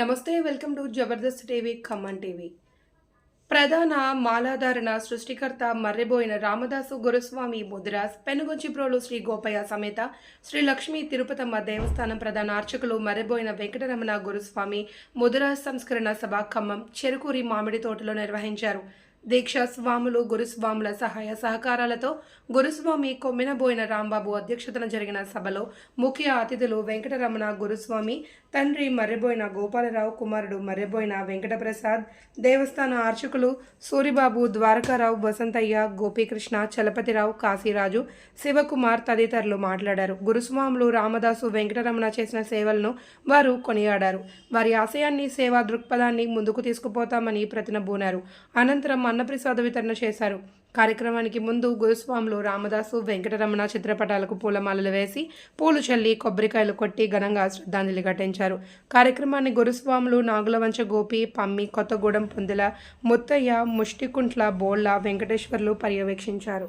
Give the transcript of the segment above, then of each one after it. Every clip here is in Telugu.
నమస్తే welcome to Jabardasth TV Khammam TV. ప్రధాన మాలాధారణ సృష్టికర్త మర్రెబోయిన రామదాసు గురుస్వామి ముద్రాస్ పెనుగొంచిప్రోలు శ్రీ గోపయ్య సమేత శ్రీ లక్ష్మీ తిరుపతమ్మ దేవస్థానం ప్రధాన అర్చకులు మర్రెబోయిన వెంకటరమణ గురుస్వామి ముద్రాస్ సంస్కరణ సభ ఖమ్మం చెరుకూరి మామిడి తోటలో నిర్వహించారు. దీక్ష స్వాములు గురుస్వాముల సహాయ సహకారాలతో గురుస్వామి కొమ్మినబోయిన రాంబాబు అధ్యక్షతన జరిగిన సభలో ముఖ్య అతిథులు వెంకటరమణ గురుస్వామి తండ్రి మర్రెబోయిన గోపాలరావు కుమారుడు మర్రెబోయిన వెంకటప్రసాద్ దేవస్థాన అర్చకులు సూరిబాబు ద్వారకారావు వసంతయ్య గోపీకృష్ణ చలపతిరావు కాశీరాజు శివకుమార్ తదితరులు మాట్లాడారు. గురుస్వాములు రామదాసు వెంకటరమణ చేసిన సేవలను వారు కొనియాడారు. వారి ఆశయాన్ని సేవా దృక్పథాన్ని ముందుకు తీసుకుపోతామని ప్రతినబూనారు. అనంతరం అన్నప్రసాద వితరణ చేశారు. కార్యక్రమానికి ముందు గురుస్వాములు రామదాసు వెంకటరమణ చిత్రపటాలకు పూలమాలలు వేసి పూలు చల్లి కొబ్బరికాయలు కొట్టి ఘనంగా శ్రద్ధాంజలి ఘటించారు. కార్యక్రమాన్ని గురుస్వాములు నాగులవంచ గోపి పమ్మి కొత్తగూడెం పొందిల ముత్తయ్య ముష్టికుంట్ల బోళ్ళ వెంకటేశ్వర్లు పర్యవేక్షించారు.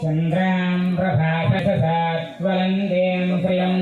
चन्द्रां प्रभाससात्वलन्दीं श्रियं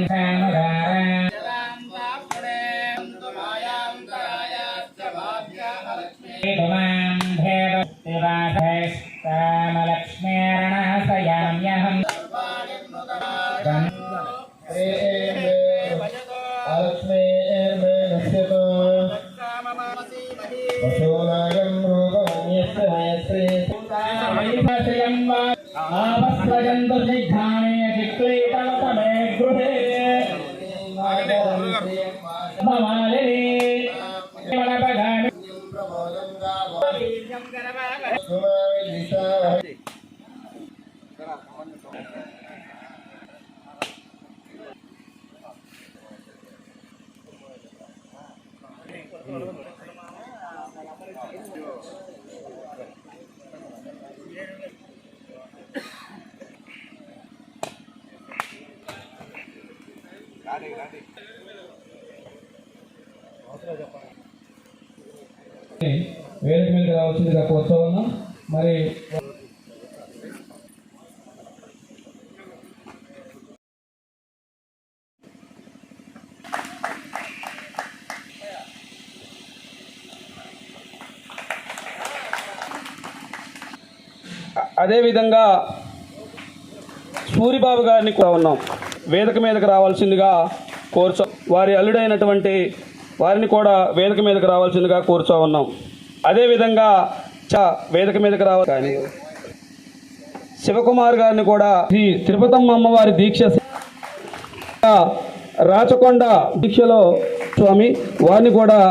వేరే మీద రావాల్సిందిగా కోరుతూ ఉన్నాం. మరి అదేవిధంగా సూరిబాబు గారిని కూడా ఉన్నాం. వేదిక మీదకు రావాల్సిందిగా కోర్చో వారి అల్లుడైనటువంటి వారిని కూడా వేదిక మీదకు రావాల్సిందిగా కోరుచో ఉన్నాం. అదేవిధంగా చ వేదిక మీదకు రావాలి కానీ శివకుమార్ గారిని కూడా శ్రీ తిరుపతమ్మ అమ్మవారి దీక్ష రాచకొండ దీక్షలో స్వామి వారిని కూడా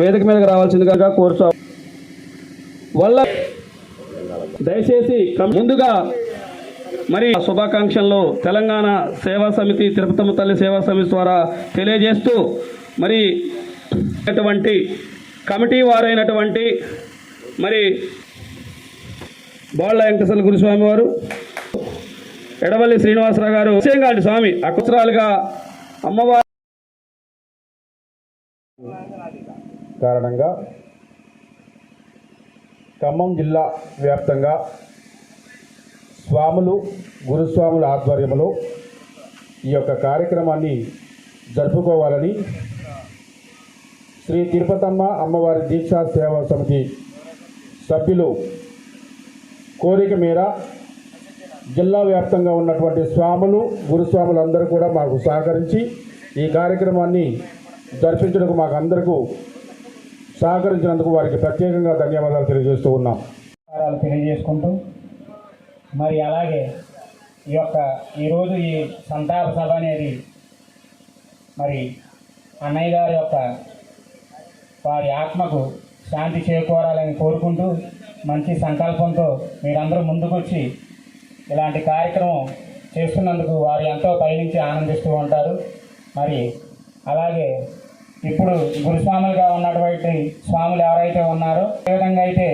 వేదిక మీదకి రావాల్సిందిగా కోరుచో వల్ల దయచేసి ముందుగా మరి శుభాకాంక్షలు తెలంగాణ సేవా సమితి తిరుపతమ్మ తల్లి సేవా సమితి ద్వారా తెలియజేస్తూ మరి అటువంటి కమిటీ వారైనటువంటి మరి బోళ్ళ వెంకటేశ్వర గురుస్వామి వారు ఎడవల్లి శ్రీనివాసరావు గారు విషయంగాటి స్వామి అకుసరాలుగా అమ్మవారి కారణంగా ఖమ్మం జిల్లా వ్యాప్తంగా స్వాములు గురుస్వాముల ఆధ్వర్యంలో ఈ యొక్క కార్యక్రమాన్ని జరుపుకోవాలని శ్రీ తిరుపతమ్మ అమ్మవారి దీక్షా సేవా సమితి సభ్యులు కోరిక మేర జిల్లా వ్యాప్తంగా ఉన్నటువంటి స్వాములు గురుస్వాములందరూ కూడా మాకు సహకరించి ఈ కార్యక్రమాన్ని జరిపించడానికి మాకు అందరికీ సహకరించినందుకు వారికి ప్రత్యేకంగా ధన్యవాదాలు తెలియజేస్తూ ఉన్నాం. తెలియజేసుకుంటూ మరి అలాగే ఈ యొక్క ఈరోజు ఈ సంతాప సభ అనేది మరి అన్నయ్య గారి యొక్క వారి ఆత్మకు శాంతి చేకూరాలని కోరుకుంటూ మంచి సంకల్పంతో మీరందరూ ముందుకొచ్చి ఇలాంటి కార్యక్రమం చేస్తున్నందుకు వారు ఎంతో పయనించి ఆనందిస్తూ ఉంటారు. మరి అలాగే ఇప్పుడు గురుస్వాములుగా ఉన్నటువంటి స్వాములు ఎవరైతే ఉన్నారో ఏ విధంగా అయితే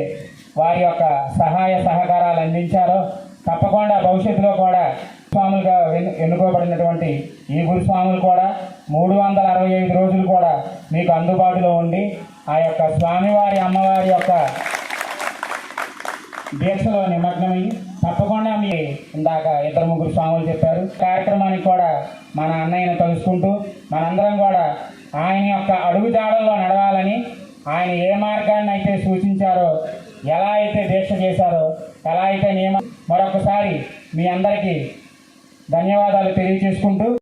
వారి యొక్క సహాయ సహకారాలు అందించారో తప్పకుండా భవిష్యత్తులో కూడా స్వాములుగా ఎన్నుకోబడినటువంటి ఈ గురుస్వాములు కూడా మూడు వందల అరవై ఐదు రోజులు కూడా మీకు అందుబాటులో ఉండి ఆ యొక్క స్వామివారి అమ్మవారి యొక్క దీక్షలో నిమగ్నమై తప్పకుండా మీ ఇందాక ఇద్దరు ముగ్గురు స్వాములు చెప్పారు. కార్యక్రమానికి కూడా మన అన్నయ్యను కలుసుకుంటూ మనందరం కూడా ఆయన యొక్క అడుగుజాడల్లో నడవాలని ఆయన ఏ మార్గాన్ని అయితే సూచించారో ఎలా అయితే దీక్ష చేశారో ఎలా అయితే నియమ మరొకసారి మీ అందరికీ ధన్యవాదాలు తెలియజేసుకుంటూ.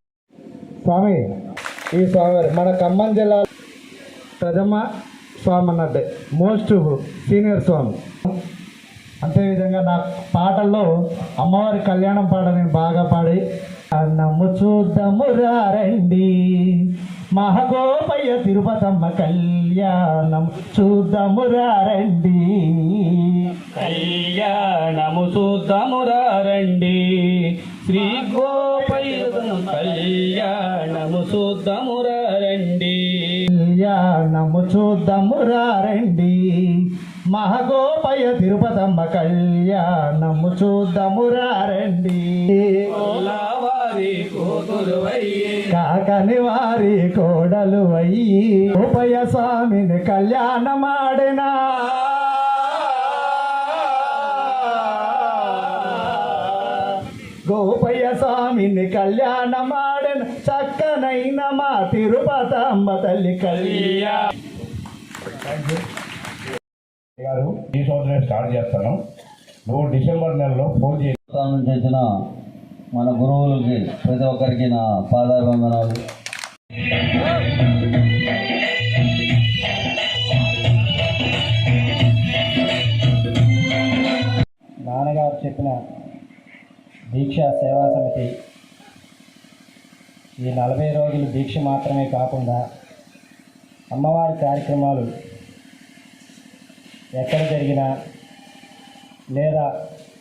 స్వామి ఈ స్వామి మన ఖమ్మం జిల్లా ప్రథమ స్వామి అన్నట్టే మోస్ట్ సీనియర్ స్వామి. అంతేవిధంగా నా పాటల్లో అమ్మవారి కళ్యాణం పాట నేను బాగా పాడి అన్నము చూద్దాము రండి మహగోపయ్య తిరుపతమ్మ కళ్యాణం చూద్దాము రండి కళ్యాణము చూద్దాము రండి శ్రీ గోపయ్య కళ్యాణము చూద్దాము రండి కళ్యాణము చూద్దాము రండి మహగోపయ తిరుపతమ్మ కళ్యాణము చూద్దాము రండి వారి కూతురు అయ్యి కాకని వారి కోడలు అయ్యి గోపయ స్వామిని కళ్యాణమాడినా. గోపయ్య స్వామిని కళ్యాణమాడిన. చక్కనైన మా తిరుపతమ్మ తల్లి కళ్యాణ. గారు ఈ సంవత్సరం స్టార్ట్ చేస్తాను నువ్వు డిసెంబర్ నెలలో ఫోన్ చేసి చేసిన మన గురువులకి ప్రతి ఒక్కరికి నా పాదాభివందనాలు. నాన్నగారు చెప్పిన దీక్ష సేవా సమితి ఈ నలభై రోజులు దీక్ష మాత్రమే కాకుండా అమ్మవారి కార్యక్రమాలు ఎక్కడ జరిగినా లేదా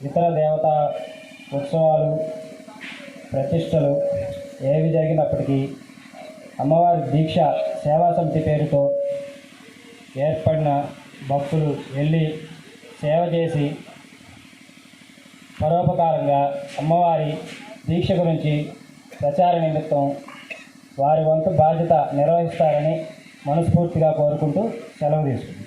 ఇతర దేవతా ఉత్సవాలు ప్రతిష్టలు ఏవి జరిగినప్పటికీ అమ్మవారి దీక్ష సేవా సమితి పేరుతో ఏర్పడిన భక్తులు వెళ్ళి సేవ చేసి పరోపకారంగా అమ్మవారి దీక్ష గురించి ప్రచార నిమిత్తం వారి వంతు బాధ్యత నిర్వహిస్తారని మనస్ఫూర్తిగా కోరుకుంటూ సెలవు తీసుకుంటాం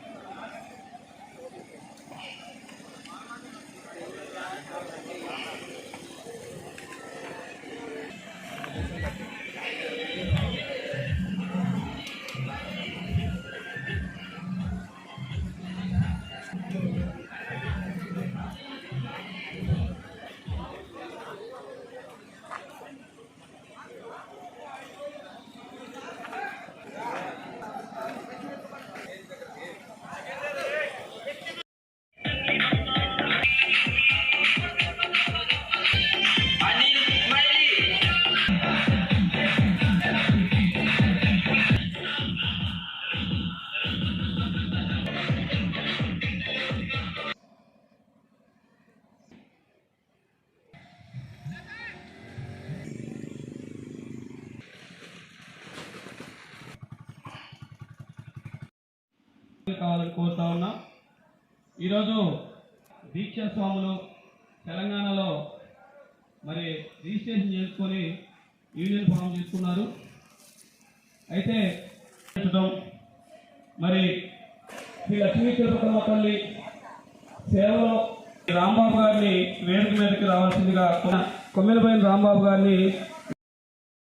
కావాలని కోరుతా ఉన్నా ఈరోజు దీక్షా స్వాములు తెలంగాణలో మరి రిజిస్ట్రేషన్ చేసుకొని యూనియన్ ఫామ్ చేసుకున్నారు. అయితే మరి శ్రీ లక్ష్మీ తిరుపతమ్మ తల్లి సేవలో రాంబాబు గారిని వేదిక మీదకి రావాల్సిందిగా కొమ్మెలపైన రాంబాబు గారిని